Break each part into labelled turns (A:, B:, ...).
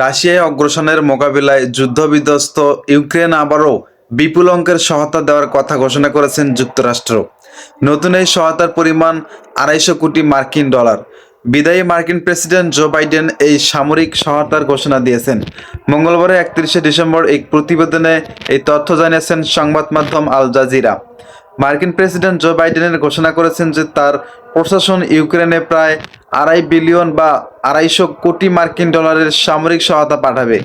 A: রাশিয়ায় অগ্রসনের মোকাবিলায় যুদ্ধবিধ্বস্ত ইউক্রেন আবারও বিপুল অঙ্কের সহায়তা দেওয়ার কথা ঘোষণা করেছেন যুক্তরাষ্ট্র। নতুন এই সহায়তার পরিমাণ আড়াইশো কোটি মার্কিন ডলার। বিদায়ী মার্কিন প্রেসিডেন্ট জো বাইডেন এই সামরিক সহায়তার ঘোষণা দিয়েছেন। মঙ্গলবার একত্রিশে ডিসেম্বর এক প্রতিবেদনে এই তথ্য জানিয়েছেন সংবাদ মাধ্যম আল জাজিরা। মার্কিন প্রেসিডেন্ট জো বাইডেনের ঘোষণা করেছেন যে তার প্রশাসন ইউক্রেনে প্রায় আড়াই বিলিয়ন বা আড়াইশো কোটি মার্কিন ডলারের সামরিক সহায়তা পাঠাবে।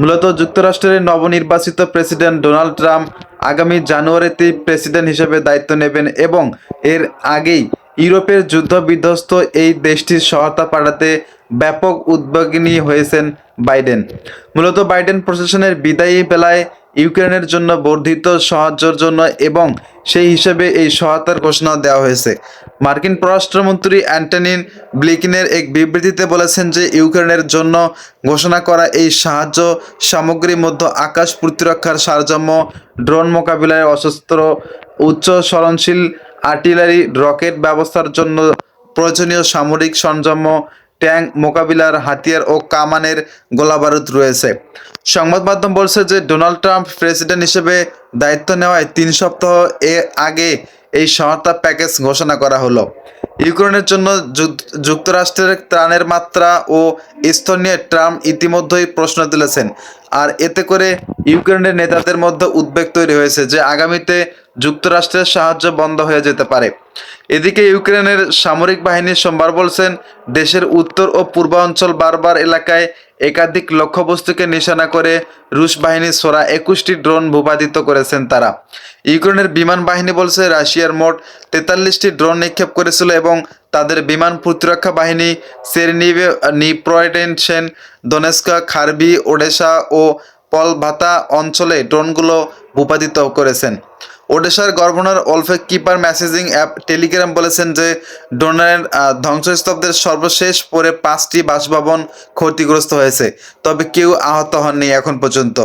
A: মূলত যুক্তরাষ্ট্রের নবনির্বাচিত প্রেসিডেন্ট ডোনাল্ড ট্রাম্প আগামী জানুয়ারিতে প্রেসিডেন্ট হিসেবে দায়িত্ব নেবেন এবং এর আগেই ইউরোপের যুদ্ধ বিধ্বস্ত এই দেশটির সহায়তা পাঠাতে ব্যাপক উদ্যোগিনী হয়েছেন বাইডেন। মূলত বাইডেন প্রশাসনের বিদায়ী বেলায় ইউক্রেনের জন্য বর্ধিত সাহায্যের জন্য এবং সেই হিসেবে এই সহায়তার ঘোষণা দেওয়া হয়েছে। মার্কিন পররাষ্ট্রমন্ত্রী অ্যান্টনিন ব্লিকিনের এক বিবৃতিতে বলেছেন যে, ইউক্রেনের জন্য ঘোষণা করা এই সাহায্য সামগ্রীর মধ্যে আকাশ প্রতিরক্ষার সারজম্য, ড্রোন মোকাবিলায় অসস্ত্র উচ্চ স্মরণশীল আর্টিলারি, রকেট ব্যবস্থার জন্য প্রয়োজনীয় সামরিক সরঞ্জাম ট্যাঙ্ক মোকাবিলার হাতিয়ার ও কামানের গোলাবারুদ রয়েছে। সংবাদ মাধ্যম বলছে যে, ডোনাল্ড ট্রাম্প প্রেসিডেন্ট হিসেবে দায়িত্ব নেওয়ায় তিন সপ্তাহ এর আগে এই সহায়তা প্যাকেজ ঘোষণা করা হলো। ইউক্রেনের জন্য যুক- যুক্তরাষ্ট্রের ত্রাণের মাত্রা ও স্তর নিয়ে ট্রাম্প ইতিমধ্যেই প্রশ্ন তুলেছেন। আর এতে করে ইউক্রেনের নেতাদের মধ্যে উদ্বেগ তৈরি হয়েছে যে আগামীতে যুক্তরাষ্ট্রের সাহায্য বন্ধ হয়ে যেতে পারে। এদিকে ইউক্রেনের সামরিক বাহিনী সোমবার বলছেন, দেশের উত্তর ও পূর্বাঞ্চল বারবার এলাকায় একাধিক লক্ষ্যবস্তুকে নিশানা করে রুশ বাহিনী সোরা একুশটি ড্রোন ভূপাতিত করেছেন তারা। ইউক্রেনের বিমান বাহিনী বলছে, রাশিয়ার মোট তেতাল্লিশটি ড্রোন নিক্ষেপ করেছিল এবং তাদের বিমান প্রতিরক্ষা বাহিনী সেরনিভে নিপ্রয়েডেনসেন দনেস্কা, খারবি ওডেসা ও পলভাতা অঞ্চলে ড্রোনগুলো ভূপাতিত করেছেন। ওডেশার গভর্নর অলফেক কিপার মেসেজিং অ্যাপ টেলিগ্রাম বলেছেন যে, ড্রোনের ধ্বংসস্তব্ধের সর্বশেষ পরে পাঁচটি বাসভবন ক্ষতিগ্রস্ত হয়েছে, তবে কেউ আহত হননি এখন পর্যন্ত।